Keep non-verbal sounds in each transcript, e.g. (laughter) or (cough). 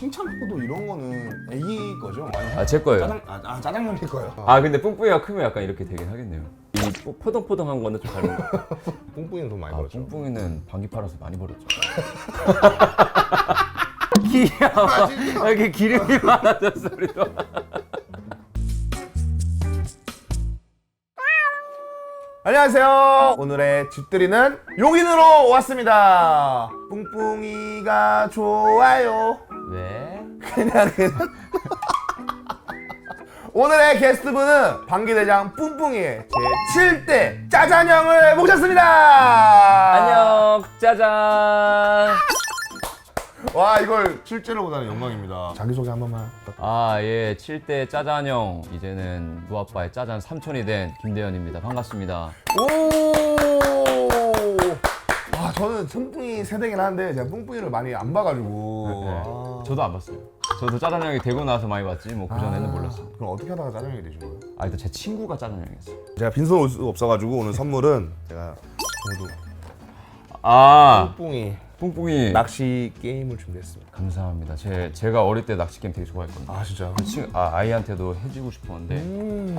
칭찬하고도 이런 거는 애기 거죠? 아제 거예요. 짜장, 아, 아 짜장면일 거예요. 아 근데 뿡뿡이가 크면 약간 이렇게 되긴 하겠네요. 이 포- 포동포동한 거는 좀 다른 거. (laughs) 뿡뿡이는 돈 많이 아 벌었죠. 뿡뿡이는 방귀 팔아서 많이 벌었죠. (laughs) 귀여워. 이렇게 기름이 (laughs) 많아졌어 우리도. 안녕하세요. 오늘의 집들이는 용인으로 왔습니다. 뿡뿡이가 좋아요. 왜? 그냥 그냥. (laughs) 오늘의 게스트분은 방귀대장 뿡뿡이의 제7대 짜잔형을 모셨습니다. 안녕 짜잔. 와 이걸 실제로 보다는 영광입니다. 자기소개 한 번만. 부탁드립니다. 아, 예. 7대 짜잔형. 이제는 누아빠의 짜잔 삼촌이 된 김대현입니다. 반갑습니다. 오. 아 저는 뿡뿡이 세대긴 한데 제가 뿡뿡이를 많이 안 봐가지고. 네. 아. 저도 안 봤어요. 저도 짜잔형이 되고 나서 많이 봤지. 뭐 그 전에는 아, 몰랐어요. 그럼 어떻게 하다가 짜장면이 되신 거예요? 아, 일단 제 친구가 짜잔형이었어요. 제가 빈손 올 수 없어가지고 오늘 선물은 제가 모두 아, 뿡뿡이 뿡뿡이. 낚시 게임을 준비했습니다. 감사합니다. 제, 제가 어릴 때 낚시 게임 되게 좋아했거든요. 아 진짜? 친, 아, 아이한테도 해주고 싶었는데 음.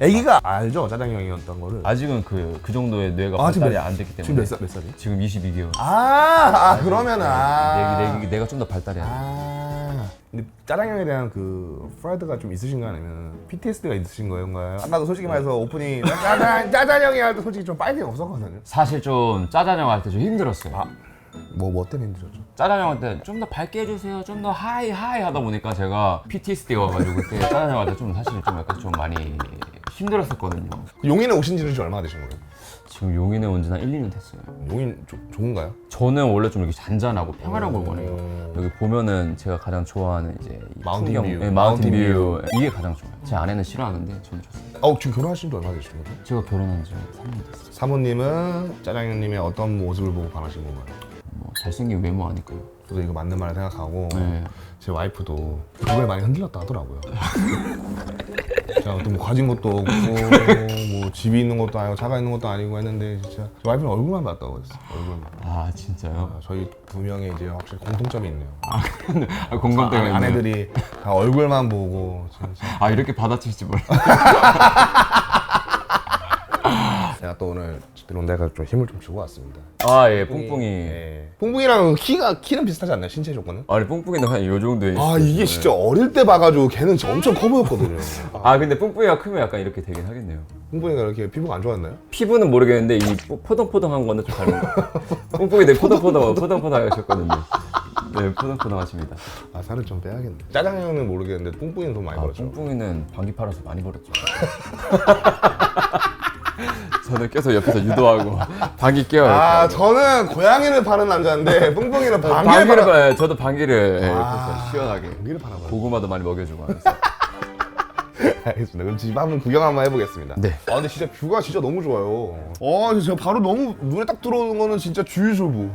애기가 알죠 짜장 형이었던 거를. 아직은 그, 그 정도의 뇌가 아, 지금 발달이 몇- 안 됐기 때문에 지금 몇 살? 몇 살이? 지금 22개월. 아, 아 그러면은 아. 내, 내, 내가 좀 더 발달해야 돼. 아. 근데 짜장형에 대한 그 프라이드가 좀 있으신가 아니면 PTSD가 있으신 거인가요? 아까도 솔직히 말해서 오프닝 짜장 짜장형이 할 때 솔직히 좀 파이팅이 없었거든요. 사실 좀 짜잔형 할 때 좀 힘들었어요. 아, 뭐뭐 때문에 힘드셨죠? 짜잔 형한테 좀 더 밝게 해주세요. 좀 더 하이 하이 하다 보니까 제가 PTSD가 와가지고 그때 짜잔 형한테 좀 사실 좀 약간 좀 많이 힘들었었거든요. 용인에 오신 지는 지금 얼마나 되신 거예요? 지금 용인에 온 지는 한 1, 2년 됐어요. 용인 조, 좋은가요? 저는 원래 좀 이렇게 잔잔하고 평화로운 걸 원해요. 음. 여기 보면은 제가 가장 좋아하는 이제 이 마운틴 뷰. 네, 마운틴 마운틴 뷰. 이게 가장 좋아요. 제 아내는 싫어하는데 저는 좋습니다. 어 지금 결혼하신 지 얼마나 되신 거죠? 제가 결혼한 지 3년 됐어요. 사모님은 짜장형님의 어떤 모습을 보고 반하신 건가요? 뭐 잘생긴 외모 아닐까요? 저도 이거 맞는 말을 생각하고 네. 제 와이프도 그거에 많이 흔들렸다 하더라고요. (laughs) 제가 어떤 뭐 가진 것도 없고 뭐 집이 있는 것도 아니고 차가 있는 것도 아니고 했는데 진짜 제 와이프는 얼굴만 봤다고 했어. 얼굴만. 아 진짜요? 아, 저희 두 명의 이제 확실히 공통점이 있네요. 아, 공감 때문에 아내, 있네요. 아내들이 다 얼굴만 보고 진짜. 아 이렇게 받아칠지 몰라. (laughs) 제가 또 오늘 들어온 데가 좀 힘을 좀 주고 왔습니다. 아 예 뿡뿡이. 예. 뿡뿡이랑 키가 키는 비슷하지 않나요? 신체 조건은? 아니 뿡뿡이는 한 요 정도에. 아. 이게 진짜 어릴 때 봐가지고 걔는 진짜 엄청 커 보였거든요. (laughs) 아 근데 뿡뿡이가 크면 약간 이렇게 되긴 하겠네요. 뿡뿡이가 이렇게 피부가 안 좋았나요? 피부는 모르겠는데 이 포- 포동포동한 거는 좀 다른 거. (laughs) 뿡뿡이 되게 포동포동 포동포동 하셨거든요. 네 포동포동하십니다. 아 살을 좀 빼야겠네. 짜장면은 모르겠는데 뿡뿡이는 돈 많이 아 벌었죠. 뿡뿡이는 방귀 팔아서 많이 벌었죠. (laughs) 저는 계속 옆에서 유도하고 방귀 껴요. 아 저는 고양이를 파는 남자인데 뿡뿡이는 방귀를 방귀를 팔아. 봐요. 저도 방귀를 예, 아. 옆에서 시원하게 방귀를 팔아봐요. 고구마도 많이 먹여주고 하면서. (laughs) 알겠습니다. 그럼 집 한번 구경 한번 해보겠습니다. 네. 아 근데 진짜 뷰가 진짜 너무 좋아요. 어 진짜 바로 너무 눈에 딱 들어오는 거는 진짜 주유소부.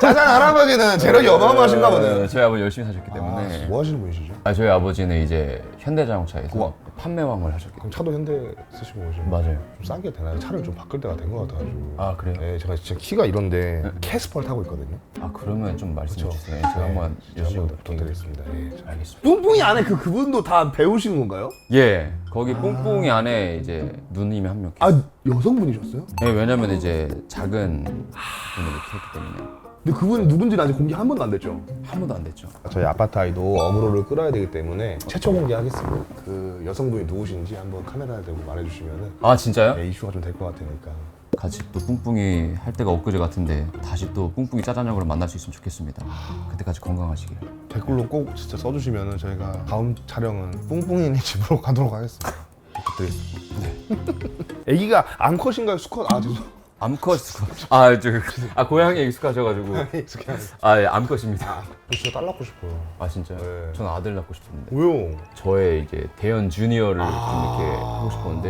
짜장 할아버지는 재력이 어마어마하신가 보네. 네, 저희 아버지 열심히 사셨기 때문에. 아, 뭐 하시는 분이시죠? 아, 저희 아버지는 이제 현대자동차에서 우와. 판매왕을 하셨기 그럼 차도 현대 쓰시고 때문에. 맞아요. 좀 싸게 되나요? 차를 좀 바꿀 때가 된 것 같아가지고. 아 그래요? 네, 제가 진짜 키가 이런데 캐스퍼를 타고 있거든요. 아 그러면 좀 말씀해 그쵸? 주세요. 제가 한번 제가 여쭤 한번 볼게요. 부탁드리겠습니다. 예. 알겠습니다. 뿡뿡이 안에 그 그분도 다 배우신 건가요? 예, 거기 뿡뿡이 안에 이제 누님이 한 명. 아 계세요. 여성분이셨어요? 예, 왜냐면 이제 작은 분으로 키웠기 때문에 근데 그분이 누군지는 아직 공개 한 번도 안 됐죠. 한 번도 안 됐죠. 저희 아파트 아이도 어그로를 끌어야 되기 때문에 최초 공개하겠습니다. 그 여성분이 누구신지 한번 카메라에 대고 말해주시면은 아 진짜요? 네, 이슈가 좀 될 것 같으니까. 같이 또 뿡뿡이 할 때가 엊그제 같은데 다시 또 뿡뿡이 짜장형으로 만날 수 있으면 좋겠습니다. 그때까지 건강하시길. 댓글로 꼭 진짜 써주시면은 저희가 다음 촬영은 뿡뿡이네 집으로 (laughs) 가도록 하겠습니다. 부탁드리겠습니다. 네. (laughs) 아기가 암컷인가요? 수컷? 아 죄송. 암컷 아, 저, 아 고양이에 익숙하셔가지고 (laughs) 익숙해요. 아 예, 암컷입니다. 진짜 딸 낳고 싶어요. 아 진짜요? 네. 저는 아들 낳고 싶은데 왜요? 저의 이제 대현 주니어를 좀 아. 이렇게 하고 싶었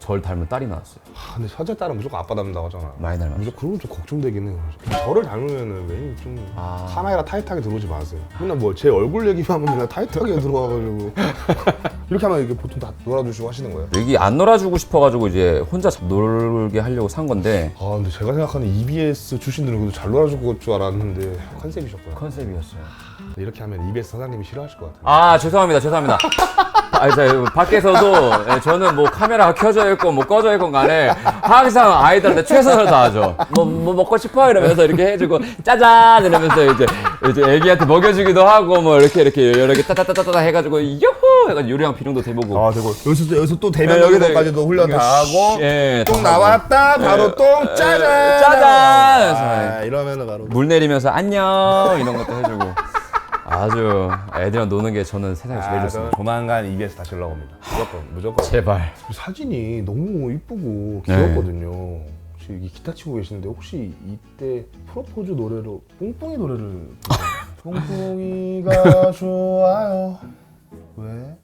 절 닮은 딸이 나왔어요. 아, 근데 사제 딸은 무조건 아빠 닮는다고 하잖아. 많이 닮았어. 무조건 그런 건 좀 걱정되긴 해요. 저를 닮으면은 왜좀 아. 카메라 타이트하게 들어오지 마세요. 맨날 뭐 제 얼굴 얘기만 하면 그냥 타이트하게 들어와가지고 (laughs) 이렇게 하면 이게 보통 다 놀아주시고 하시는 거예요. 여기 안 놀아주고 싶어가지고 이제 혼자 자- 놀게 하려고 산 건데 아 근데 제가 생각하는 EBS 출신들은 그래도 잘 놀아줄 줄 알았는데 컨셉이셨구나. 컨셉이었어요. 이렇게 하면 EBS 사장님이 싫어하실 것 같아요. 아 죄송합니다 죄송합니다 아니, 저, 밖에서도 예, 저는 뭐 카메라가 켜져 있고 뭐 꺼져 있건 간에 항상 아이들한테 최선을 다하죠. 뭐, 뭐 먹고 싶어? 이러면서 이렇게 해주고 짜잔! 이러면서 이제 이제 애기한테 먹여주기도 하고 뭐 이렇게 이렇게 여러 개 따따따따따 해가지고 요호 해가 요리랑 비룡도 대보고. 아, 되고. 여기서 또 여기서 또 대면 예, 여기까지도 훈련 예, 다 하고 예, 똥 나왔다 바로 똥 짜잔! 짜잔! 아, 이러면은 바로. 물 내리면서 안녕! 이런 것도 해주고. 아주 애들이랑 노는 게 저는 세상에 제일 아, 좋습니다. 조만간 EBS 다시 올라옵니다. 무조건 무조건. 제발. 그 사진이 너무 이쁘고 귀엽거든요. 네. 혹시 여기 기타 치고 계시는데 혹시 이때 프로포즈 노래로 뿡뿡이 노래를 (laughs) 뿡뿡이가 좋아요. 왜?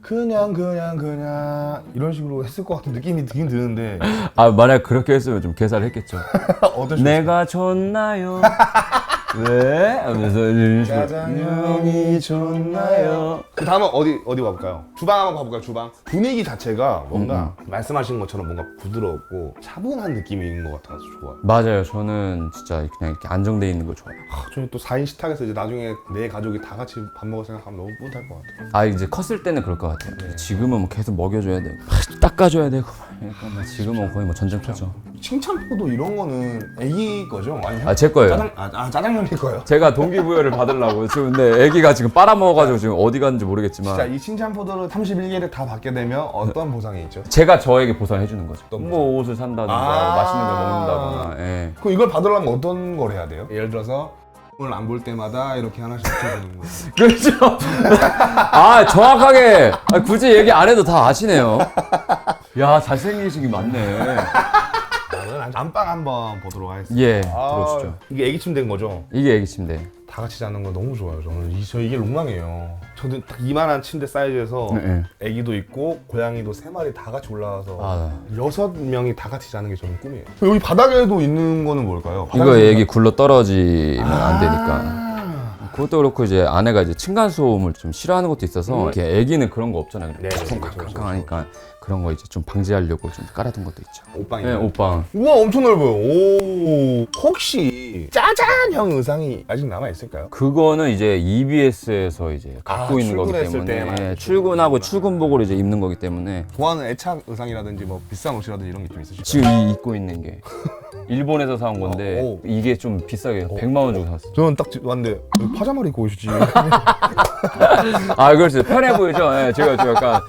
그냥 그냥 그냥 이런 식으로 했을 것 같은 느낌이 드긴 드는데 아 만약 그렇게 했으면 좀 개사를 했겠죠. (laughs) 내가 졌나요? (laughs) 네 하면서 짜장면이 좋나요? 그 다음은 어디 어디 가볼까요? 주방 한번 가볼까요? 주방 분위기 자체가 뭔가 음, 음. 말씀하신 것처럼 뭔가 부드럽고 차분한 느낌인 것 같아서 좋아요. 맞아요. 저는 진짜 그냥 이렇게 안정돼 있는 거 좋아요. 아, 저는 또 4인 식탁에서 이제 나중에 내 가족이 다 같이 밥 먹을 생각하면 너무 뿌듯할 것 같아요. 아 이제 컸을 때는 그럴 것 같아요. 네. 지금은 뭐 계속 먹여줘야 되고 닦아줘야 되고 그러니까 뭐 지금은 거의 뭐 전쟁터죠. 칭찬포도 이런 거는 애기 거죠? 아니요? 아, 제 거예요. 짜장, 아, 아, 짜장면일 거예요. 제가 동기부여를 받으려고 지금 근데 애기가 지금 빨아먹어가지고 지금 어디 갔는지 모르겠지만 진짜 이 칭찬포도를 31개를 다 받게 되면 어떤 보상이 있죠? 제가 저에게 보상해 주는 거죠. 어떤 뭐 옷을 산다든가 아. 뭐 맛있는 걸 먹는다거나. 예. 그럼 이걸 받으려면 어떤 걸 해야 돼요? 예를 들어서 오늘 안 볼 때마다 이렇게 하나씩 붙여주는 거예요. (laughs) 그렇죠. (laughs) 아 정확하게 아, 굳이 얘기 안 해도 다 아시네요. 야 잘생기신 게 많네. 안방 한번 보도록 하겠습니다. 예 아, 들어오시죠. 이게 애기침 된 거죠? 이게 애기 침대. 다 같이 자는 거 너무 좋아요. 저는 이, 저 이게 로망이에요. 저는 딱 이만한 침대 사이즈에서 네, 네, 애기도 있고 고양이도 세 마리 다 같이 올라와서 아. 여섯 명이 다 같이 자는 게 저는 꿈이에요. 여기 바닥에도 있는 거는 뭘까요? 이거 바닥에 애기 굴러 떨어지면 아. 안 되니까. 아. 그것도 그렇고 이제 아내가 이제 층간 소음을 좀 싫어하는 것도 있어서 음. 이렇게 애기는 그런 거 없잖아요. 네, 네, 네, 네, 네, 네, 네, 네. 캉캉캉하니까 그런 거 이제 좀 방지하려고 좀 깔아둔 것도 있죠. 옷방이. 네, 옷방. 우와 엄청 넓어요. 오 혹시 짜잔형 의상이 아직 남아 있을까요? 그거는 이제 EBS에서 이제 갖고 아, 있는 거기 때문에 때만 네, 출근하고 출근복으로 이제 입는 거기 때문에 좋아하는 애착 의상이라든지 뭐 비싼 옷이라든지 이런 게 좀 있으실까요? 지금 입고 있는 게 (laughs) 일본에서 사온 건데 아, 이게 좀 비싸게 100만 원 주고 샀어. 저는 딱 왔는데 파자마를 입고 오시지? (laughs) 아 그렇지 편해 보이죠? 예, 제가 좀 약간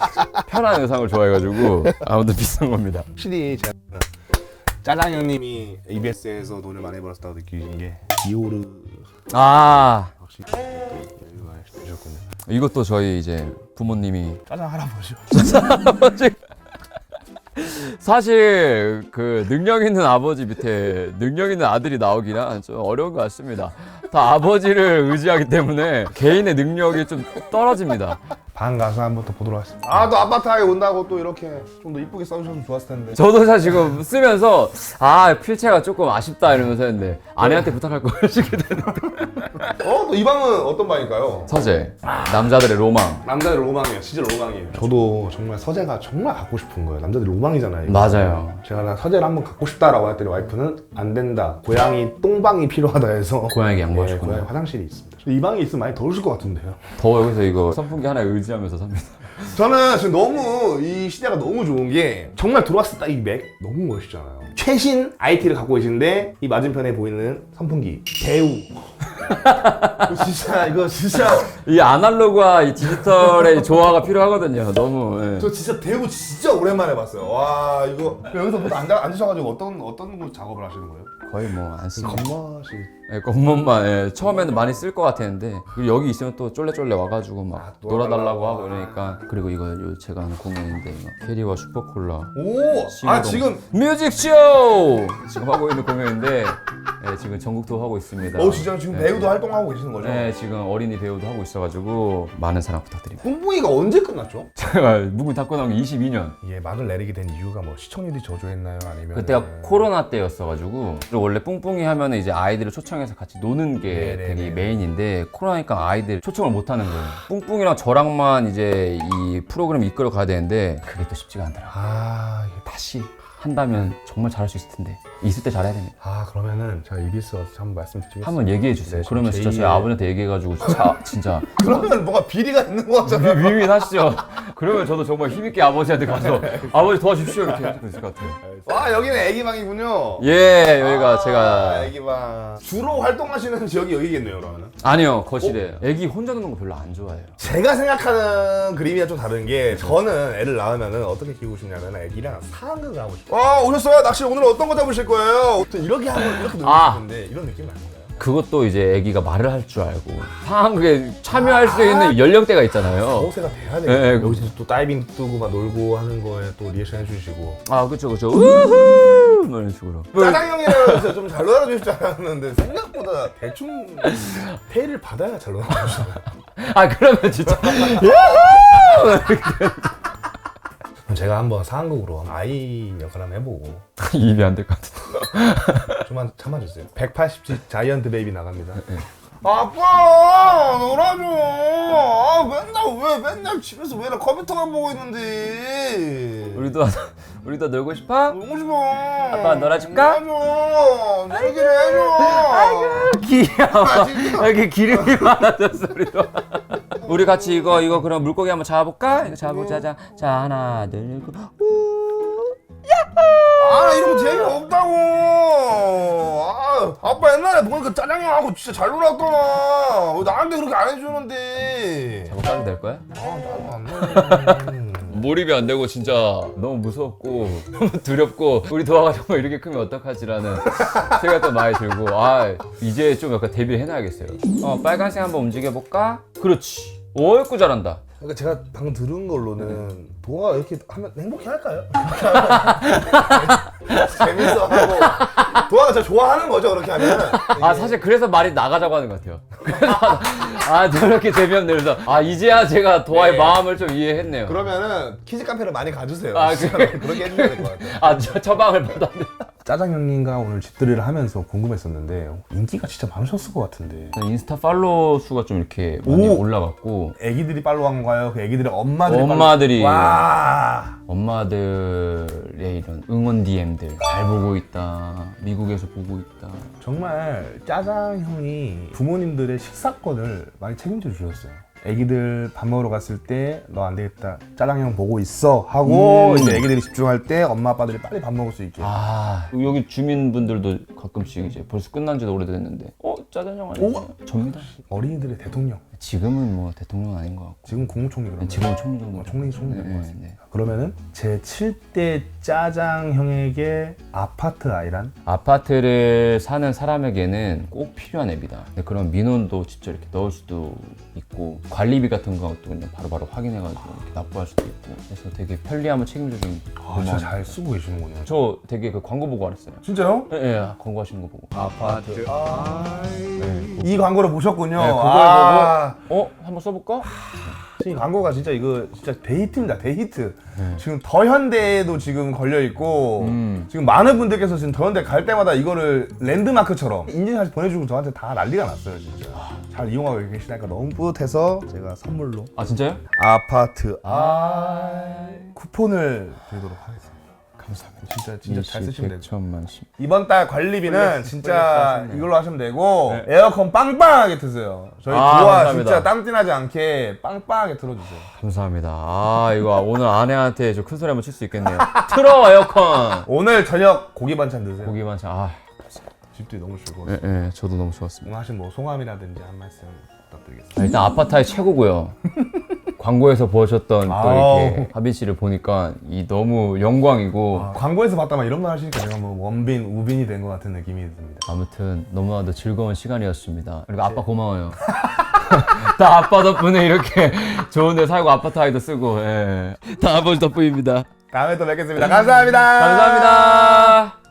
편한 의상을 좋아해가지고 아무튼 비싼 겁니다. 확실히 짜장 형님이 EBS에서 돈을 많이 벌었다고 느끼는 게 디오르 아 확실히 이것도 저희 이제 부모님이 짜장 (laughs) 할아버지. 사실 그 능력 있는 아버지 밑에 능력 있는 아들이 나오기는 아, 좀 어려운 것 같습니다. 다 아버지를 의지하기 때문에 개인의 능력이 좀 떨어집니다. 반 가서 한번 더 보도록 하겠습니다. 아 또 아파트에 온다고 또 이렇게 좀 더 이쁘게 써주셨으면 좋았을 텐데. 저도 사실 지금 쓰면서 아 필체가 조금 아쉽다 이러면서 했는데 아내한테 부탁할 걸 (laughs) 시게 되는데 어? 또 이 방은 어떤 방일까요? 서재 남자들의 로망 남자들 로망이에요. 진짜 로망이에요. 저도 정말 서재가 정말 갖고 싶은 거예요. 남자들 로망이잖아요. 이거. 맞아요 제가 나 서재를 한번 갖고 싶다라고 했더니 와이프는 안 된다. 고양이 똥방이 필요하다 해서 고양이에게 양보하셨구나. 네, 고양이 화장실이 있습니다. 이 방에 있으면 많이 더우실 것 같은데요. 더워요. 그래서 이거 선풍기 하나 의지하면서 삽니다. 저는 지금 너무 이 시대가 너무 좋은 게 정말 들어왔을 때 이 맥 너무 멋있잖아요. 최신 IT를 갖고 계신데 이 맞은편에 보이는 선풍기 대우. (laughs) 진짜 이거 진짜 이 아날로그와 이 디지털의 조화가 필요하거든요. 너무. 예. 저 진짜 대우 진짜 오랜만에 봤어요. 와 이거 여기서 뭐 앉아, 앉으셔가지고 어떤 어떤 거 작업을 하시는 거예요? 거의 뭐 안 쓰고. 건마시 예, 그 겉멋만 예. 음. 처음에는 많이 쓸 것 같았는데 그리고 여기 있으면 또 쫄래쫄래 와가지고 막 아, 놀아달라고 하고 그러니까 그리고 이거 요 제가 하는 공연인데 막 캐리와 슈퍼콜라 오! 아 지금 뮤직쇼 지금 하고 있는 공연인데 예, 지금 전국도 하고 있습니다. 어 진짜 지금 네. 배우도 활동하고 계시는 거죠? 네 지금 어린이 배우도 하고 있어가지고 많은 사랑 부탁드립니다. 뽕뽕이가 언제 끝났죠? (laughs) 제가 묵은 닦고 나온 게 22년 예, 막을 내리게 된 이유가 뭐 시청률이 저조했나요? 아니면 그때가 네. 코로나 때였어가지고 원래 뿡뿡이 하면 이제 아이들을 초청 해서 같이 노는 게 네네네. 되게 메인인데 코로나니까 아이들 초청을 못 하는 거예요. 뿡뿡이랑 저랑만 이제 이 프로그램 이끌어 가야 되는데 그게 또 쉽지가 않더라고요. 아, 다시 한다면 정말 잘할 수 있을 텐데 있을 때 잘해야 됩니다. 아 그러면은 제가 EBS 와서 한번 말씀드리겠습니다. 한번 얘기해 주세요. 네, 그러면 진짜 제2의 저희 아버지한테 얘기해가지고 진짜 진짜 (laughs) 그러면 뭐가 비리가 있는 거 같잖아. 위- 위민하시죠. 그러면 저도 정말 힘있게 아버지한테 가서 (laughs) 아버지 도와주십시오 이렇게 해줄 수 있을 것 같아요. 아 여기는 애기방이군요. 예, 여기가 아, 제가 애기방. 주로 활동하시는 지역이 여기겠네요, 그러면은. 아니요 거실에 애기 혼자 노는 거 별로 안 좋아해요. 제가 생각하는 그림이랑 좀 다른 게 저는 애를 낳으면은 어떻게 키우고 싶냐면 애기랑 상극을 하고 싶어요. 아 오셨어요? 낚시 오늘 어떤 거 잡으실 거예요? 또 이렇게 하고 이렇게 놀고 아. 싶은데 이런 느낌 아닌가요? 그것도 이제 애기가 말을 할 줄 알고 상황극에 참여할 수 있는 연령대가 있잖아요. 호세가 돼야 예, 돼요. 예. 여기서 또 다이빙 뜨고 막 놀고 하는 거에 또 리액션 해주시고. 아 그쵸 그쵸 우후 뭐 이런 식으로. 짜장형이라고 해서 좀 잘 놀아줄 줄 알았는데 생각보다 대충 페이를 받아야 잘 놀아주시네. 아 그러면 진짜 (laughs) 그럼 제가 한번 상극으로 아이 역할 한번 해보고 (laughs) 입이 안 될 것 같은데. 좀만 참아주세요. 180지 자이언트 베이비 나갑니다. 아빠 놀아줘. 아 맨날 왜 맨날 집에서 왜 이렇게 컴퓨터만 보고 있는데. 우리도 우리도 놀고 싶어? 놀고 싶어. 아빠 놀아줄까? 놀아줘. 놀기를 해줘. 귀여워. 이렇게 기름이 많아졌어 우리도. 우리 같이 이거 이거 그럼 물고기 한번 잡아볼까? 이거 잡아보자. 자, 자 하나 둘 셋. 아 이런 거 재미없다고. 아 아빠 옛날에 보니까 짜장형하고 진짜 잘 놀았더만. 왜 나한테 그렇게 안 해주는데. 잡아 까도 될 거야? 아 나도 안 돼. (laughs) 몰입이 안 되고 진짜 너무 무섭고 너무 (laughs) 두렵고 우리 도화가 정말 이렇게 크면 어떡하지라는 (laughs) 생각도 많이 들고 아 이제 좀 약간 데뷔를 해놔야겠어요 어 빨간색 한번 움직여볼까? 그렇지 어이구 잘한다 그러니까 제가 방금 들은 걸로는 도화가 이렇게 하면 행복해 할까요? (laughs) 재밌어 하고 도화가 저 좋아하는 거죠 그렇게 하면. 아 사실 그래서 말이 나가자고 하는 것 같아요. 그래서 (laughs) 아 저렇게 재미없네 그래서. 아 이제야 제가 도화의 네. 마음을 좀 이해했네요. 그러면은 키즈 카페를 많이 가주세요. 아, 그래. (laughs) 그렇게 해주셔야 될 것 같아요. 아 저 처방을 받았네 짜장 형님과 오늘 집들이를 하면서 궁금했었는데 인기가 진짜 많으셨을 것 같은데 인스타 팔로우 수가 좀 이렇게 많이 오! 올라갔고 애기들이 팔로우한 건가요? 그 애기들의 엄마들이 엄마들이. 팔로우- 와 엄마들의 이런 응원 DM들 잘 보고 있다 미국에서 보고 있다 정말 짜장 형이 부모님들의 식사권을 많이 책임져 주셨어요. 애기들 밥 먹으러 갔을 때 너 안 되겠다. 짜장 형 보고 있어. 하고 음. 이제 애기들이 집중할 때 엄마 아빠들이 빨리 밥 먹을 수 있게. 아. 여기 주민분들도 가끔씩 이제 벌써 끝난 지도 오래됐는데. 어 짜장면 아니에요? 접니다. 어린이들의 대통령 지금은 뭐 대통령 아닌 것 같고 지금 국무총리 그러면 지금은 총리 정도 어, 총리 총리 네, 된것 같습니다. 네. 그러면은 제 7대 짜장 형에게 아파트 아이란 아파트를 사는 사람에게는 꼭 필요한 앱이다 근데 그런 민원도 직접 이렇게 넣을 수도 있고 관리비 같은 것도 그냥 바로바로 확인해가지고 이렇게 납부할 수도 있고 그래서 되게 편리함을 책임져 주는 아, 진짜 잘 쓰고 계시는군요. 저 되게 그 광고 보고 알았어요 진짜요? 예, 예 광고 하시는 거 보고 아파트 아이 네. 이 광고를 보셨군요. 네, 그걸 아. 어? 한번 써볼까? 이 광고가 진짜 이거 진짜 데이트입니다 데이트 지금 더 현대에도 지금 걸려 있고 음. 지금 많은 분들께서 지금 더 현대 갈 때마다 이거를 랜드마크처럼 인증샷 보내주고 저한테 다 난리가 났어요 진짜 잘 이용하고 계시다니까 너무 뿌듯해서 제가 선물로 아 진짜요? 아파트 아 쿠폰을 드리도록 하겠습니다 감사합니다 진짜 진짜 잘 쓰시면 돼요 천만 십. 이번 달 관리비는 진짜. 이걸로 하시면 되고 에어컨 빵빵하게 트세요 저희 아, 부하 감사합니다. 진짜 땀띠나지 않게 빵빵하게 틀어주세요 감사합니다. 아 이거 오늘 아내한테 저 큰 소리 한번 칠 수 있겠네요. 틀어 에어컨. 오늘 저녁 고기 반찬 드세요. 고기 반찬. 아, 집들이 너무 즐거웠어요. 예, 예, 저도 너무 좋았습니다. 오늘 하신 뭐 소감이라든지 한 말씀 부탁드리겠습니다. 일단 아파트의 최고고요. 광고에서 보셨던 또 아우. 이렇게 하빈 씨를 보니까 이 너무 영광이고 아, 광고에서 봤다만 이런 말 하시니까 제가 뭐 원빈, 우빈이 된 것 같은 느낌이 듭니다. 아무튼 너무나도 즐거운 시간이었습니다. 그리고 아빠 고마워요. (laughs) 다 아빠 덕분에 이렇게 (laughs) 좋은 데 살고 아파트 아이도 쓰고 예. 다 아버지 덕분입니다. 다음에 또 뵙겠습니다. 감사합니다. 감사합니다.